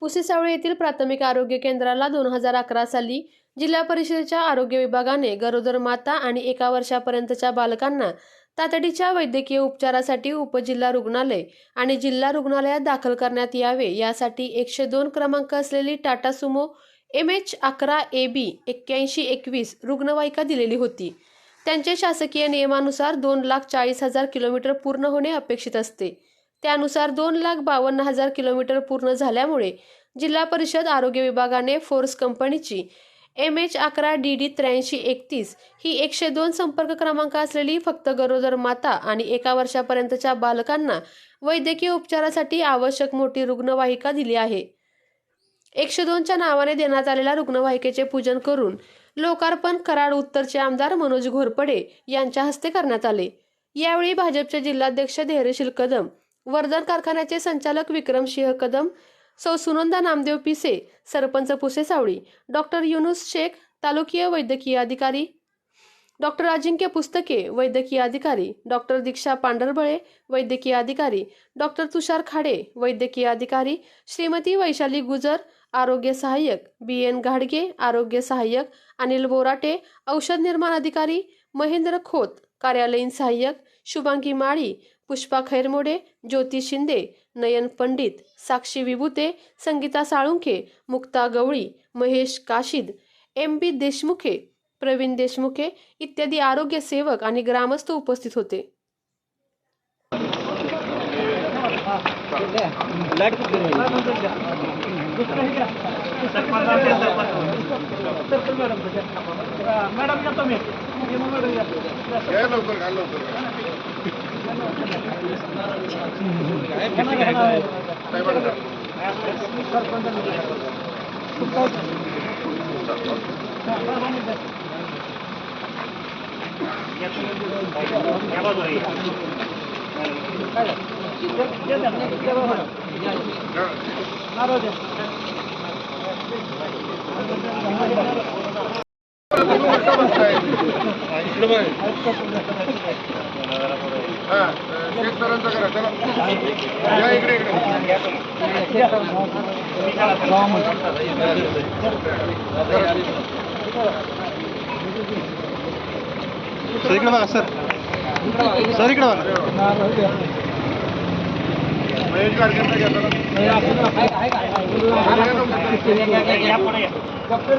पुसेसावळे येथील प्राथमिक आरोग्य केंद्राला दोन हजार अकरा साली जिल्हा परिषदेच्या आरोग्य विभागाने गरोदर माता आणि एका वर्षापर्यंतच्या बालकांना तातडीच्या वैद्यकीय उपचारासाठी उपजिल्हा रुग्णालय आणि जिल्हा रुग्णालयात दाखल करण्यात यावे यासाठी एकशे दोन क्रमांक असलेली टाटा सुमो एम एच अकरा ए बी एक्क्याऐंशी एकवीस रुग्णवाहिका दिलेली होती. त्यांचे शासकीय नियमानुसार दोन लाख चाळीस हजार किलोमीटर पूर्ण होणे अपेक्षित असते. त्यानुसार दोन लाख बावन्न हजार किलोमीटर पूर्ण झाल्यामुळे जिल्हा परिषद आरोग्य विभागाने फोर्स कंपनीची एम एच अकरा डी डी त्र्याऐंशी एकतीस ही एकशे दोन संपर्क क्रमांक असलेली फक्त गरोदर माता आणि एका वर्षापर्यंतच्या बालकांना वैद्यकीय उपचारासाठी आवश्यक मोठी रुग्णवाहिका दिली आहे. एकशे दोनच्या नावाने देण्यात आलेल्या रुग्णवाहिकेचे पूजन करून लोकार्पण कराड उत्तरचे आमदार मनोज घोरपडे यांच्या हस्ते करण्यात आले. यावेळी भाजपचे जिल्हाध्यक्ष धैर्यशील कदम वर्धन कारखान्याचे संचालक विक्रम सिंह कदम सौ सुनंदा नामदेव पिसे सरपंच पुसे सावळी डॉक्टर युनुस शेख तालुकीय वैद्यकीय अधिकारी डॉक्टर अजिंक्य पुस्तके वैद्यकीय अधिकारी डॉक्टर दीक्षा पांढरबळे वैद्यकीय अधिकारी डॉक्टर तुषार खाडे वैद्यकीय अधिकारी श्रीमती वैशाली गुजर आरोग्य सहाय्यक बी एन घाडगे आरोग्य सहाय्यक अनिल बोराटे औषध निर्माण अधिकारी महेंद्र खोत कार्यालयीन सहाय्यक शुभांगी माळी पुष्पा खैरमोडे ज्योती शिंदे नयन पंडित साक्षी विभूते संगीता साळुंखे मुक्ता गवळी महेश काशीद एम बी देशमुखे प्रवीण देशमुखे इत्यादी आरोग्य सेवक आणि ग्रामस्थ उपस्थित होते. मॅडम ভাই सर इकडे बघा सर. सर इकडे बघा. महेश गाडगेंना घ्या डॉक्टर